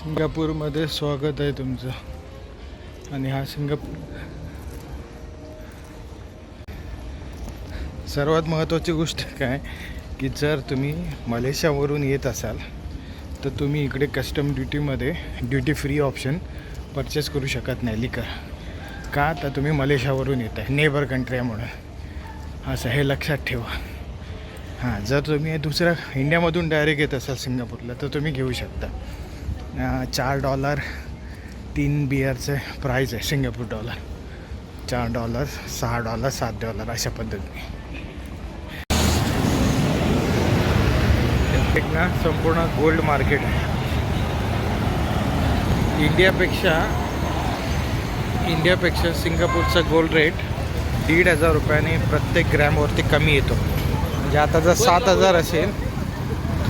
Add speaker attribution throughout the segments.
Speaker 1: सिंगापूरमध्ये स्वागत आहे तुमचं. आणि हा सिंगापूर सर्वात महत्त्वाची गोष्ट काय की जर तुम्ही मलेशियावरून येत असाल तर तुम्ही इकडे कस्टम ड्युटीमध्ये ड्युटी फ्री ऑप्शन परचेस करू शकत नाही लिकर का तर तुम्ही मलेशियावरून येत आहे नेबर कंट्री आहे म्हणून. असं हे लक्षात ठेवा. हां जर तुम्ही दुसऱ्या इंडियामधून डायरेक्ट येत असाल सिंगापूरला तर तुम्ही घेऊ शकता. चार डॉलर तीन बियरचे प्राईज आहे सिंगापूर डॉलर चार डॉलर सहा डॉलर सात डॉलर अशा पद्धतीने. एक ना संपूर्ण गोल्ड मार्केट आहे. इंडियापेक्षा इंडियापेक्षा सिंगापूरचा गोल्ड रेट दीड हजार रुपयाने प्रत्येक ग्रॅमवरती कमी येतो. म्हणजे आता जर सात हजार असेल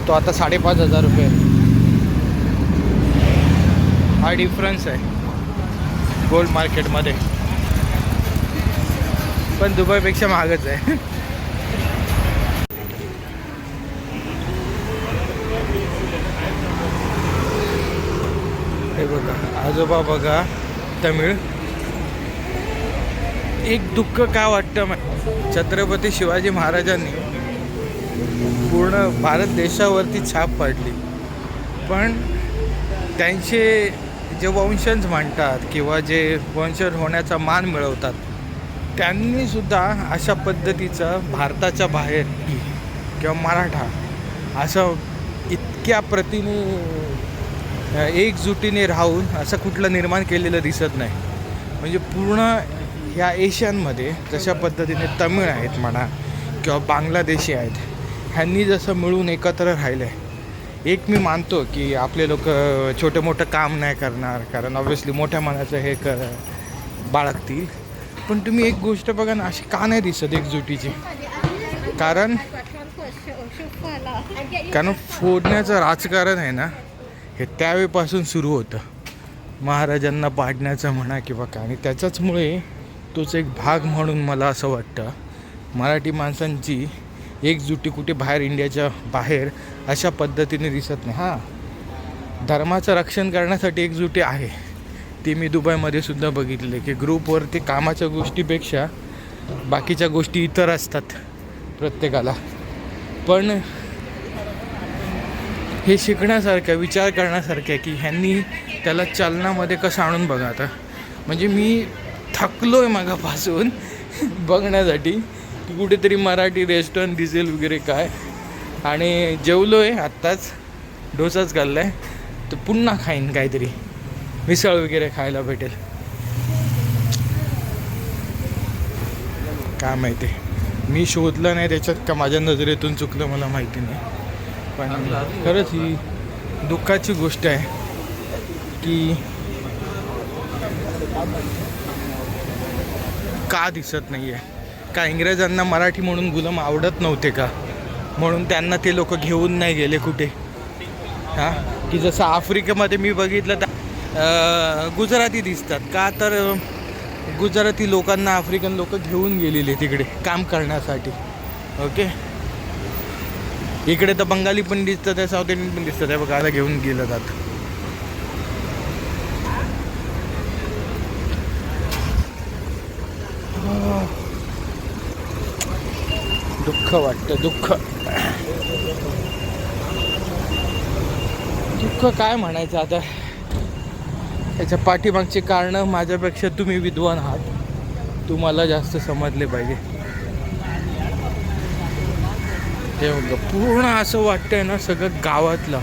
Speaker 1: तो आता साडेपाच हजार रुपये आहे. हा डिफरन्स आहे. गोल्ड मार्केटमध्ये पण दुबईपेक्षा महागच आहे. हे बघा आजोबा बघा तमिळ. एक दुःख का वाटतं छत्रपती शिवाजी महाराजांनी पूर्ण भारत देशावरती छाप पाडली. पण त्यांचे जे वंशज म्हणतात किंवा जे वंशज होण्याचा मान मिळवतात त्यांनीसुद्धा अशा पद्धतीचं भारताच्या बाहेर किंवा मराठा असं इतक्या प्रतीने एकजुटीने राहून असं कुठलं निर्माण केलेलं दिसत नाही. म्हणजे पूर्ण ह्या एशियनमध्ये जशा पद्धतीने तमिळ आहेत म्हणा किंवा बांगलादेशी आहेत ह्यांनी जसं मिळून एकत्र राहिलं आहे एक मी मानतो की आपले लोक छोटं मोठं काम नाही करणार कारण ऑब्व्हियसली मोठ्या मनाचं हे क बाळगतील. पण तुम्ही एक गोष्ट बघा ना अशी का नाही दिसत एकजुटीची? कारण कारण फोडण्याचं राजकारण आहे ना हे त्यावेळेपासून सुरू होतं. महाराजांना पाडण्याचं म्हणा किंवा काय. आणि त्याच्याचमुळे तोच एक भाग म्हणून मला असं वाटतं. मराठी माणसांची एकजुटी कुठे बाहेर इंडियाच्या बाहेर अशा पद्धतीने दिसत नाही. हां. धर्माचं रक्षण करण्यासाठी एकजुटी आहे. ती मी दुबईमध्ये सुद्धा बघितले की ग्रुपवरती कामाच्या गोष्टीपेक्षा बाकीच्या गोष्टी इतर असतात प्रत्येकाला. पण हे शिकण्यासारखं विचार करण्यासारखं आहे की ह्यांनी त्याला चलनामध्ये कसं आणून बघा आता. म्हणजे मी थकलो आहे मागापासून बघण्यासाठी. कुठेतरी मराठी रेस्टॉरंट दिसेल वगैरे काय. आणि जेवलो आहे आत्ताच. डोसाच खाल्ला आहे तर पुन्हा खाईन काहीतरी. मिसळ वगैरे खायला भेटेल. काय माहिती. मी शोधलं नाही त्याच्यात का माझ्या नजरेतून चुकलं मला माहिती नाही. पण खरंच ही दुःखाची गोष्ट आहे की का दिसत नाही आहे का इंग्रजांना मराठी म्हणून गुलाम आवडत नव्हते का? म्हणून त्यांना ते लोक घेऊन नाही गेले कुठे? हां? की जसं आफ्रिकेमध्ये मी बघितलं तर गुजराती दिसतात. का तर गुजराती लोकांना आफ्रिकन लोक घेऊन गेलेले तिकडे काम करण्यासाठी. ओके? इकडे तर बंगाली पण दिसतात आहे साऊथ इंडियन पण दिसतात आहे बघायला घेऊन गेलं जात. दुःख वाटतं दुःख. दुःख काय म्हणायचं आता? त्याच्या पाठीमागची कारणं माझ्यापेक्षा तुम्ही विद्वान आहात. तुम्हाला जास्त समजले पाहिजे. हे पूर्ण असं वाटतंय ना सगळं गावातलं.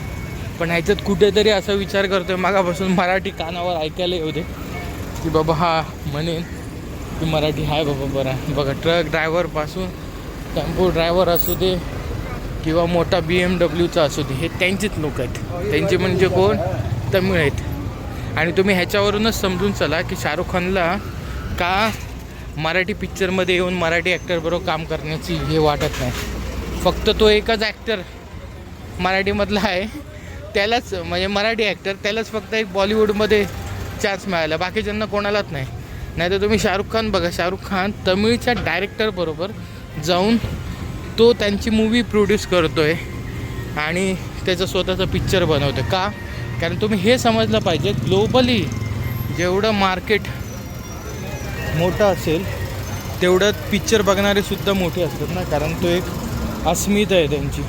Speaker 1: पण ह्याच्यात कुठेतरी असा विचार करतोय मागापासून मराठी कानावर ऐकायला येऊ दे. की बाबा हा म्हणेन की मराठी आहे बाबा बरा. बघा ट्रक ड्रायव्हरपासून टेम्पो ड्रायव्हर असू दे किंवा मोठा बी एम डब्ल्यूचा असू दे हे त्यांचेच लोक आहेत. त्यांचे म्हणजे कोण? तमिळ आहेत. आणि तुम्ही ह्याच्यावरूनच समजून चला की शाहरुख खानला का मराठी पिक्चरमध्ये येऊन मराठी ॲक्टरबरोबर काम करण्याची हे वाटत नाही. फक्त तो एकच ॲक्टर मराठीमधला आहे. त्यालाच म्हणजे मराठी ॲक्टर त्यालाच फक्त एक बॉलिवूडमध्ये चान्स मिळाला. बाकीच्यांना कोणालाच नाही. नाही तर तुम्ही शाहरुख खान बघा. शाहरुख खान तमिळच्या डायरेक्टरबरोबर जाऊन तो त्यांची मूवी प्रोड्यूस करतो आहे आणि त्याचा स्वतःचा पिक्चर बनवतो आहे का? कारण तुम्ही हे समजलं पाहिजे ग्लोबली जेवढं मार्केट मोठं असेल तेवढं पिक्चर बघणारेसुद्धा मोठे असतात ना? कारण तो एक अस्मिता आहे त्यांची.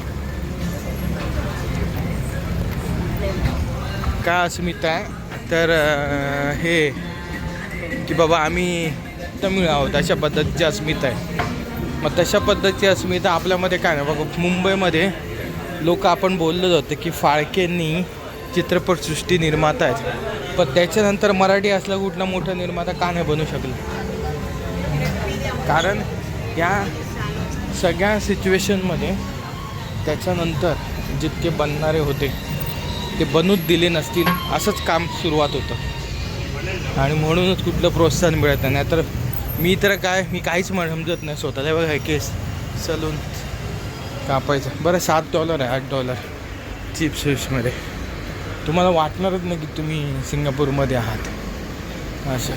Speaker 1: का अस्मिता? आहे तर हे की बाबा आम्ही तमिळ आहोत अशा पद्धतीची अस्मिता आहे. मग तशा पद्धतीची अस्मिता आपल्यामध्ये काय नाही बघा. मुंबईमध्ये लोक आपण बोललो जातं की फाळकेंनी चित्रपटसृष्टी निर्माता आहेत. पण त्याच्यानंतर मराठी असला कुठला मोठा निर्माता का नाही बनू शकला? कारण या सगळ्या सिच्युएशनमध्ये त्याच्यानंतर जितके बनणारे होते ते बनूच दिले नसतील असंच काम सुरुवात होतं. आणि म्हणूनच कुठलं प्रोत्साहन मिळत नाही. नाहीतर मी तर काय मी काहीच म्हण- समजत नाही स्वतःला. बघा केस. सलून. कापायचं. बरं सात डॉलर आहे आठ डॉलर चिप्स विप्समध्ये तुम्हाला वाटणारच नाही की तुम्ही सिंगापूरमध्ये आहात. असं.